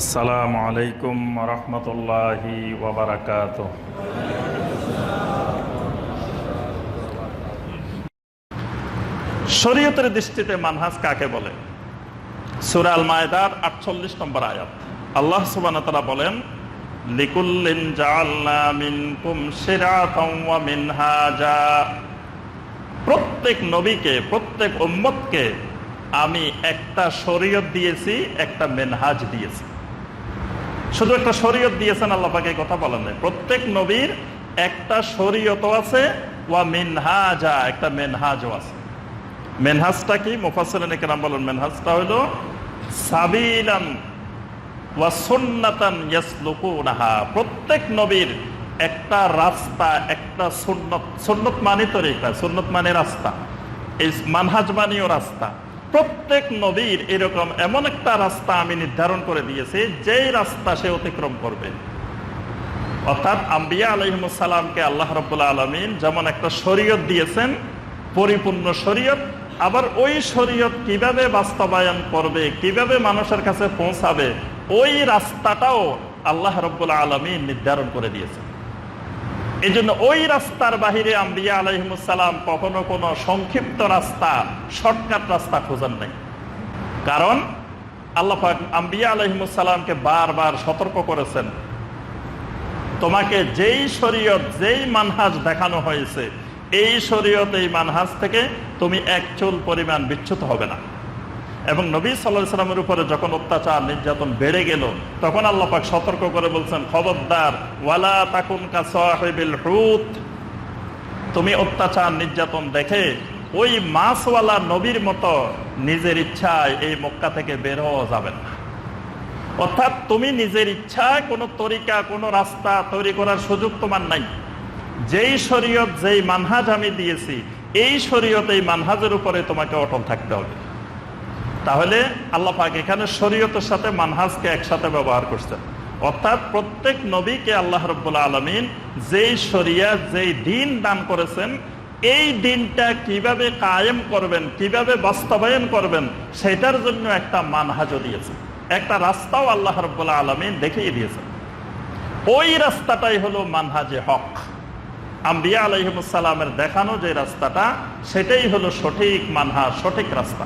আসসালামু আলাইকুম রহমতুল্লাহি ওবরাকাত শরীয়তের দৃষ্টিতে মানহাজ কাকে বলে? সুরাল মায়দার আটচল্লিশ নম্বর আয়াত। আল্লাহ সুবান তারা বলেন, লিকুল্লিন মিনকুম মিনহাজা। প্রত্যেক নবীকে, প্রত্যেক উম্মতকে আমি একটা শরীয়ত দিয়েছি, একটা মেনহাজ দিয়েছি। শুধু একটা শরীয়ত দিয়েছেন, আল্লাহ পাকে এই কথা বলেন নাই। প্রত্যেক নবীর একটা শরীয়তও আছে, ওয়া মিনহাজা, একটা মেনহাজও আছে। মেনহাজটা কি? মুফাসসিরিন কেরাম বলেন, মেনহাজটা হলো সাবিলান ওয়া সুন্নাতান ইয়াসলুকুনাহা। প্রত্যেক নবীর একটা রাস্তা, একটা সুন্নত সুন্নত মানে তরিকা সুন্নত মানে রাস্তা। এই মানহাজ মানেও রাস্তা। প্রত্যেক নবীর এরকম এমন একটা রাস্তা আমি নির্ধারণ করে দিয়েছি, যেই রাস্তা সে অতিক্রম করবে। অর্থাৎ আম্বিয়া আলহিমসাল্লামকে আল্লাহ রব্বুল্লা আলমিন যেমন একটা শরীয়ত দিয়েছেন, পরিপূর্ণ শরীয়ত, আবার ওই শরীয়ত কীভাবে বাস্তবায়ন করবে, কীভাবে মানুষের কাছে পৌঁছাবে, ওই রাস্তাটাও আল্লাহ রব্বুল্লা আলমিন নির্ধারণ করে দিয়েছেন। এই জন্য ওই রাস্তার বাহিরে আম্বিয়া আলহিমসাল্লাম কখনো কোনো সংক্ষিপ্ত রাস্তা, শর্টকাট রাস্তা খোঁজেন নাই। কারণ আল্লাহ আম্বিয়া আলহিমসাল্লামকে বারবার সতর্ক করেছেন। তোমাকে যেই শরীয়ত, যেই মানহাজ দেখানো হয়েছে, এই শরীয়ত, এই মানহাজ থেকে তুমি এক চুল পরিমাণ বিচ্যুত হবে না। এবং নবী সাল্লাহ সাল্লামের উপরে যখন অত্যাচার, নির্যাতন বেড়ে গেল, তখন আল্লাপাক সতর্ক করে বলছেন, খবরদার, ওয়ালা তাকুন কাসাহিবিল হুত। তুমি অত্যাচার, নির্যাতন দেখে ওই মাছওয়ালা নবীর মতো নিজের ইচ্ছায় এই মক্কা থেকে বের হওয়া যাবে না। অর্থাৎ তুমি নিজের ইচ্ছায় কোনো তরিকা, কোনো রাস্তা তৈরি করার সুযোগ তোমার নাই। যেই শরীয়ত, যেই মানহাজ আমি দিয়েছি, এই শরীয়ত, এই মানহাজের উপরে তোমাকে অটল থাকতে হবে। তাহলে আল্লাহ পাক এখানে শরীয়তের সাথে মানহাজকে একসাথে ব্যবহার করছেন। অর্থাৎ প্রত্যেক নবীকে আল্লাহ রব্বুল্লা আলমিন যেই শরিয়া, যেই দিন দান করেছেন, এই দিনটা কীভাবে কায়েম করবেন, কীভাবে বাস্তবায়ন করবেন, সেটার জন্য একটা মানহাজও দিয়েছেন। একটা রাস্তাও আল্লাহ রব্বুল্লা আলমিন দেখিয়ে দিয়েছেন। ওই রাস্তাটাই হলো মানহাজে হক। আম্বিয়া আলহিমসাল্লামের দেখানো যে রাস্তাটা, সেটাই হলো সঠিক মানহাজ, সঠিক রাস্তা।